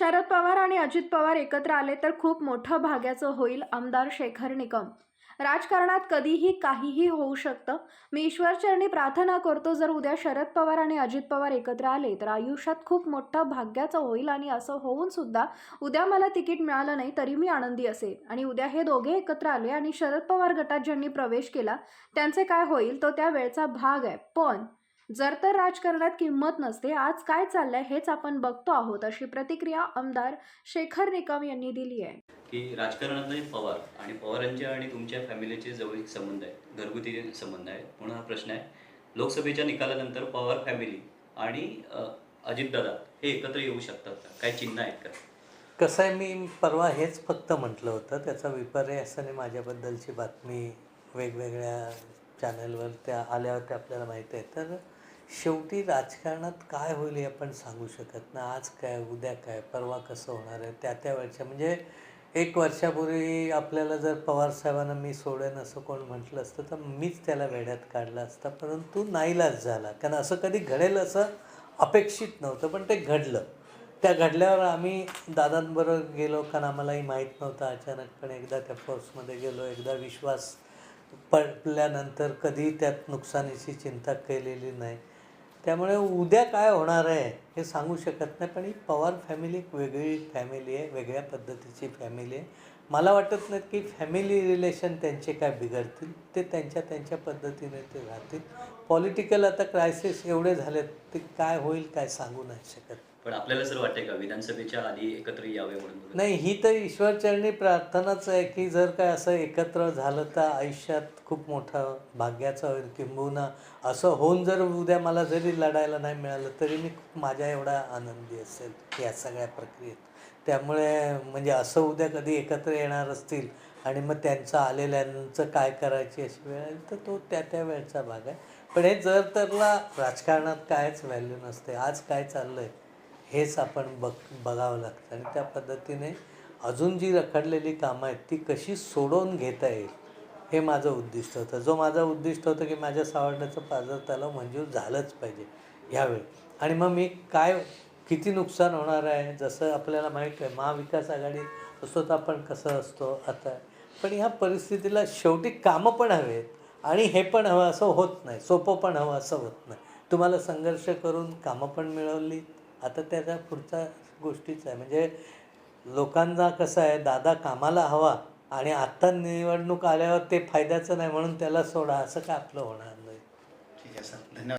शरद पवार आणि अजित पवार एकत्र आले तर खूप मोठं भाग्याचं होईल आमदार शेखर निकम. राजकारणात कधीही काहीही होऊ शकतं. मी ईश्वरचरणी प्रार्थना करतो जर उद्या शरद पवार आणि अजित पवार एकत्र आले तर आयुष्यात खूप मोठं भाग्याचं होईल आणि असं होऊन सुद्धा उद्या मला तिकीट मिळालं नाही तरी मी आनंदी असेल. आणि उद्या हे दोघे एकत्र आले आणि शरद पवार गटात ज्यांनी प्रवेश केला त्यांचे काय होईल तो त्या वेळचा भाग आहे. पण जर तर राजकारणात किंमत नसते आज काय चाललंय हेच आपण बघतो आहोत अशी प्रतिक्रिया आमदार शेखर निकम यांनी दिली आहे. की राजकारणातले पवार आणि पवारांच्या आणि तुमच्या फॅमिलीचे जवळीक संबंध आहेत घरगुती संबंध आहेत म्हणून हा प्रश्न आहे. लोकसभेच्या निकालानंतर पवार फॅमिली आणि अजितदादा हे एकत्र येऊ शकतात का? काय चिन्ह आहेत का? कसं आहे मी परवा हेच फक्त म्हटलं होतं. त्याचा विपर्यासाने माझ्याबद्दलची बातमी वेगवेगळ्या चॅनलवर त्या आल्या होत्या आपल्याला माहीत आहे. तर शेवटी राजकारणात काय होईल हे आपण सांगू शकत ना आज काय उद्या काय परवा कसं होणार आहे त्या त्या वेळच्या म्हणजे एक वर्षापूर्वी आपल्याला जर पवार साहेबांना मी सोडेन असं कोण म्हटलं असतं तर मीच त्याला वेड्यात काढला असता. परंतु नाईलाज झाला. कारण असं कधी घडेल असं अपेक्षित नव्हतं पण ते घडलं. त्या घडल्यावर आम्ही दादांबरोबर गेलो कारण आम्हालाही माहीत नव्हतं. अचानकपणे एकदा त्या फोर्समध्ये गेलो एकदा विश्वास पडल्यानंतर कधी त्यात नुकसानीची चिंता केलेली नाही. त्यामुळे उद्या काय होणार आहे? हे सांगू शकत नाही पण ही पवार फॅमिली एक वेगळी फॅमिली आहे वेगळ्या पद्धतीची फॅमिली आहे. मला वाटत नाही की फॅमिली रिलेशन त्यांचे काय बिघडतील ते त्यांच्या त्यांच्या पद्धतीने ते राहतील. पॉलिटिकल आता क्रायसिस एवढे झालेत ते काय होईल काय सांगू नाही शकत. पण आपल्याला जर वाटतंय का विधानसभेच्या आधी एकत्र यावे म्हणून नाही ही तर ईश्वरचरणी प्रार्थनाच आहे की जर काय असं एकत्र झालं तर आयुष्यात खूप मोठं भाग्याचं होईल किंबहुना असं होऊन जर उद्या मला जरी लढायला नाही मिळालं तरी मी खूप माझ्या एवढा आनंदी असेल या सगळ्या प्रक्रियेत. त्यामुळे म्हणजे असं उद्या कधी एकत्र येणार असतील आणि मग त्यांचं आलेल्यांचं काय करायची अशी वेळ आली तर तो त्या त्या वेळचा भाग आहे. पण हे जर तरला राजकारणात कायच व्हॅल्यू नसते आज काय चाललं आहे हेच आपण बघ बघावं लागतं. आणि त्या पद्धतीने अजून जी रखडलेली कामं आहेत ती कशी सोडवून घेता येईल हे माझं उद्दिष्ट होतं. जो माझं उद्दिष्ट होतं की माझ्या सावडण्याचं पाजर त्याला मंजूर झालंच पाहिजे ह्यावेळी. आणि मग मी काय किती नुकसान होणार आहे जसं आपल्याला माहीत आहे महाविकास आघाडी असतो तर आपण कसं असतो आता. पण ह्या परिस्थितीला शेवटी कामं पण हवेत आणि हे पण हवं असं होत नाही सोपं पण हवं असं होत नाही. तुम्हाला संघर्ष करून कामं पण मिळवली. आता त्याच्या पुढच्या गोष्टीच आहे म्हणजे लोकांना कसं आहे दादा कामाला हवा आणि आत्ता निवडणूक आल्यावर ते फायद्याचं नाही म्हणून त्याला सोडा असं काय आपलं होणार नाही. ठीक आहे सर. धन्यवाद.